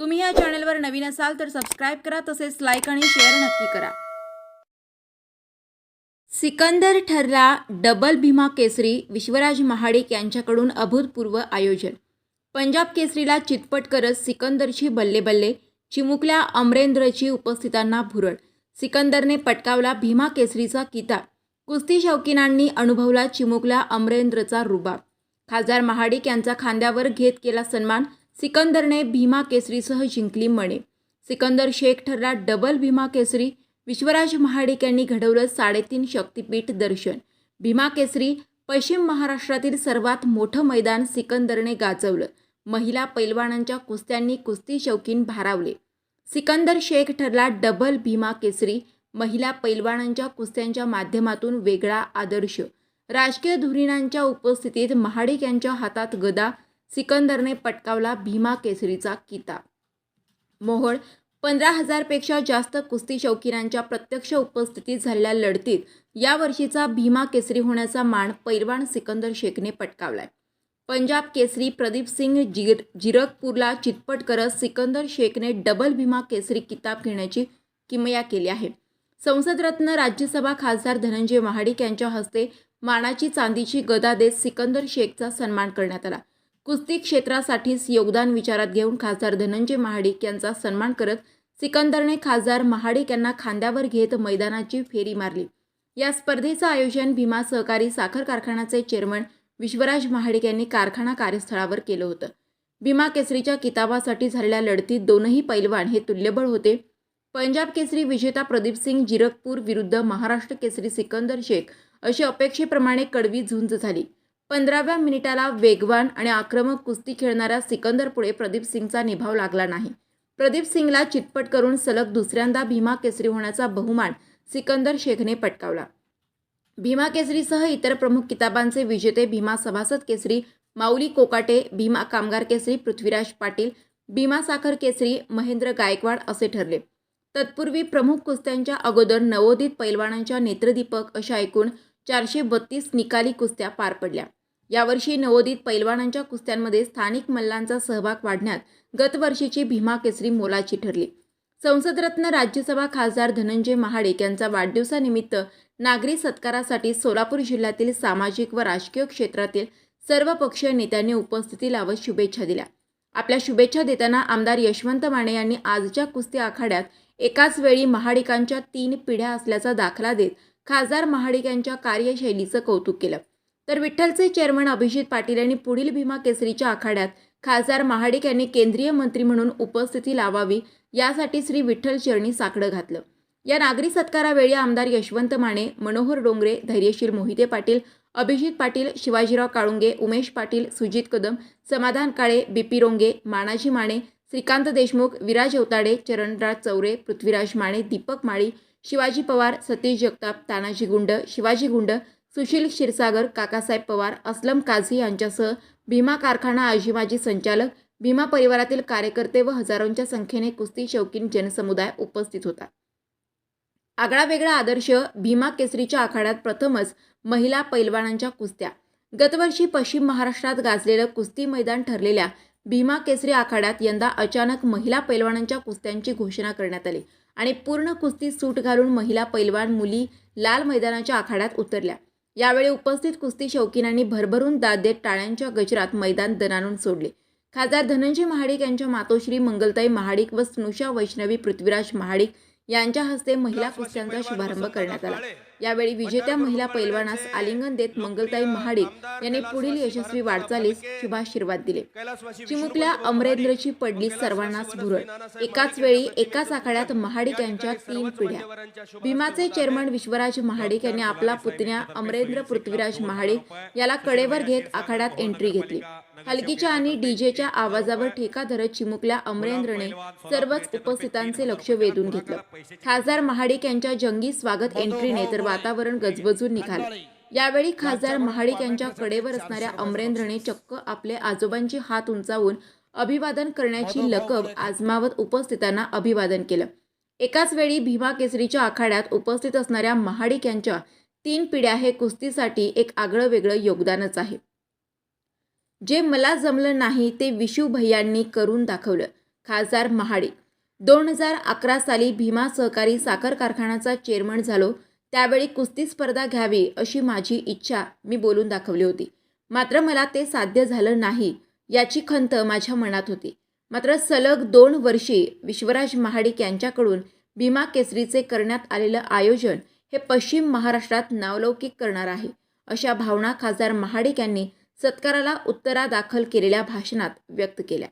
तुम्ही या चॅनलवर नवीन असाल तर सबस्क्राईब करा तसेच लाईक आणि शेअर नक्की करा. सिकंदर ठरला डबल भीमा केसरी विश्वराज महाडिक यांच्याकडून अभूतपूर्व आयोजन. पंजाब केसरीला चितपट करत सिकंदरची बल्ले बल्ले चिमुकल्या अमरेंद्रची उपस्थितांना भुरळ. सिकंदरने पटकावला भीमा केसरीचा किताब. कुस्ती शौकीनांनी अनुभवला चिमुकल्या अमरेंद्रचा रुबाब. खासदार महाडिक यांचा खांद्यावर घेत केला सन्मान सिकंदरने भीमा केसरीसह जिंकली मणे. सिकंदर शेख ठरला डबल भीमा केसरी विश्वराज महाडिक यांनी घडवलं साडेतीन शक्तिपीठ दर्शन. भीमा केसरी पश्चिम महाराष्ट्रातील सर्वात मोठं मैदान सिकंदरने गाजवलं. महिला पैलवानांच्या कुस्त्यांनी कुस्ती शौकीन भारावले. सिकंदर शेख ठरला डबल भीमा केसरी महिला पैलवानांच्या कुस्त्यांच्या माध्यमातून वेगळा आदर्श. राजकीय धुरीणांच्या उपस्थितीत महाडिक यांच्या हातात गदा सिकंदरने पटकावला भीमा केसरीचा किताब मोहोळ पंधरा हजारपेक्षा जास्त कुस्ती शौकीनांच्या प्रत्यक्ष उपस्थितीत झालेल्या लढतीत यावर्षीचा भीमा केसरी होण्याचा मान पैलवान सिकंदर शेखने पटकावलाय. पंजाब केसरी प्रदीप सिंग जिर जिरकपूरला चितपट करत सिकंदर शेखने डबल भीमा केसरी किताब घेण्याची किमया केली आहे. संसदरत्न राज्यसभा खासदार धनंजय महाडिक यांच्या हस्ते मानाची चांदीची गदा देत सिकंदर शेखचा सन्मान करण्यात आला. कुस्ती क्षेत्रासाठीच योगदान विचारात घेऊन खासदार धनंजय महाडिक यांचा सन्मान करत सिकंदरने खासदार महाडिक यांना खांद्यावर घेत मैदानाची फेरी मारली. या स्पर्धेचं आयोजन भीमा सहकारी साखर कारखान्याचे चेअरमन विश्वराज महाडिक यांनी कारखाना कार्यस्थळावर केलं होतं. भीमा केसरीच्या किताबासाठी झालेल्या लढतीत दोनही पैलवान हे तुल्यबळ होते. पंजाब केसरी विजेता प्रदीप सिंग जिरकपूर विरुद्ध महाराष्ट्र केसरी सिकंदर शेख अशी अपेक्षेप्रमाणे कडवी झुंज झाली. पंधराव्या मिनिटाला वेगवान आणि आक्रमक कुस्ती खेळणाऱ्या सिकंदरपुढे प्रदीप सिंगचा निभाव लागला नाही. प्रदीप सिंगला चितपट करून सलग दुसऱ्यांदा भीमा केसरी होण्याचा बहुमान सिकंदर शेखने पटकावला. भीमा केसरीसह इतर प्रमुख किताबांचे विजेते भीमा सभासद केसरी माऊली कोकाटे भीमा कामगार केसरी पृथ्वीराज पाटील भीमा साखर केसरी महेंद्र गायकवाड असे ठरले. तत्पूर्वी प्रमुख कुस्त्यांच्या अगोदर नवोदित पैलवानांच्या नेत्रदीपक अशा एकूण चारशे बत्तीस निकाली कुस्त्या पार पडल्या. यावर्षी नवोदित पैलवानांच्या कुस्त्यांमध्ये स्थानिक मल्लांचा सहभाग वाढण्यात गतवर्षीची भीमा केसरी मोलाची ठरली. संसदरत्न राज्यसभा खासदार धनंजय महाडिक यांचा वाढदिवसानिमित्त नागरी सत्कारासाठी सोलापूर जिल्ह्यातील सामाजिक व राजकीय क्षेत्रातील सर्व पक्षीय नेत्यांनी उपस्थिती लावत शुभेच्छा दिल्या. आपल्या शुभेच्छा देताना आमदार यशवंत माने यांनी आजच्या कुस्ती आखाड्यात एकाच वेळी महाडिकांच्या तीन पिढ्या असल्याचा दाखला देत खासदार महाडिक यांच्या कार्यशैलीचं कौतुक केलं. तर विठ्ठलचे चेअरमन अभिजित पाटील यांनी पुढील भीमा केसरीच्या आखाड्यात खासदार महाडिक यांनी केंद्रीय मंत्री म्हणून उपस्थिती लावावी यासाठी श्री विठ्ठल चरणी साकडं घातलं. या नागरी सत्कारावेळी आमदार यशवंत माने मनोहर डोंगरे धैर्यशील मोहिते पाटील अभिजित पाटील शिवाजीराव काळुंगे उमेश पाटील सुजित कदम समाधान काळे बीपी रोंगे मानाजी माने श्रीकांत देशमुख विराज अवताडे चरणराज चौरे पृथ्वीराज माने दीपक माळी शिवाजी पवार सतीश जगताप तानाजी गुंड शिवाजी गुंड सुशील क्षीरसागर काकासाहेब पवार असलम काझी यांच्यासह भीमा कारखाना आजीमाजी संचालक भीमा परिवारातील कार्यकर्ते व हजारोंच्या संख्येने कुस्ती शौकीन जनसमुदाय उपस्थित होता. आगळा वेगळा आदर्श भीमा केसरीच्या आखाड्यात प्रथमच महिला पैलवानांच्या कुस्त्या. गतवर्षी पश्चिम महाराष्ट्रात गाजलेलं कुस्ती मैदान ठरलेल्या भीमा केसरी आखाड्यात यंदा अचानक महिला पैलवानांच्या कुस्त्यांची घोषणा करण्यात आली आणि पूर्ण कुस्ती सूट घालून महिला पैलवान मुली लाल मैदानाच्या आखाड्यात उतरल्या. यावेळी उपस्थित कुस्ती शौकीनांनी भरभरून दाद देत टाळ्यांच्या गजरात मैदान दणानून सोडले. खासदार धनंजय महाडिक यांच्या मातोश्री मंगलताई महाडिक व स्नुषा वैष्णवी पृथ्वीराज महाडिक यांच्या हस्ते महिला कुस्त्यांचा शुभारंभ करण्यात आला. यावेळी विजेत्या महिला पैलवानास आलिंगन देत मंगलताई महाडिक यांनी पुढील यशस्वी वाटचालीस शुभाशीर्वाद दिले. चिमुकल्या अमरेंद्रची पडली सर्वांनाच भुरळ एकाच वेळी एकाच आखाड्यात महाडिक यांच्या तीन पिढ्या. भीमाचे चेअरमन विश्वराज महाडिक यांनी आपला पुतण्या अमरेंद्र पृथ्वीराज महाडिक याला कडेवर घेत आखाड्यात एंट्री घेतली. हलकीच्या आणि डीजेच्या आवाजावर ठेका धरत चिमुकल्या अमरेंद्रने सर्वच उपस्थितांचे लक्ष वेधून घेतलं. खासदार महाडिक यांच्या जंगी स्वागत एंट्रीने तर वातावरण गजबजून निघालं. यावेळी खासदार महाडिक यांच्या कडेवर असणाऱ्या अमरेंद्रने चक्क आपले आजोबांचे हात उंचावून अभिवादन करण्याची लकब आजमावत उपस्थितांना अभिवादन केलं. एकाच वेळी भीमा केसरीच्या आखाड्यात उपस्थित असणाऱ्या महाडिक यांच्या तीन पिढ्या हे कुस्तीसाठी एक आगळं वेगळं योगदानच आहे. जे मला जमलं नाही ते विशू भैयांनी करून दाखवलं. खासदार महाडिक. दोन हजार अकरा साली भीमा सहकारी साखर कारखान्याचा चेअरमन झालो. त्यावेळी कुस्ती स्पर्धा घ्यावी अशी माझी इच्छा मी बोलून दाखवली होती. मात्र मला ते साध्य झालं नाही याची खंत माझ्या मनात होती. मात्र सलग दोन वर्षी विश्वराज महाडिक यांच्याकडून भीमा केसरीचे करण्यात आलेलं आयोजन हे पश्चिम महाराष्ट्रात नावलौकिक करणार आहे अशा भावना खासदार महाडिक यांनी सत्काराला उत्तरादाखल केलेल्या भाषणात व्यक्त केल्या.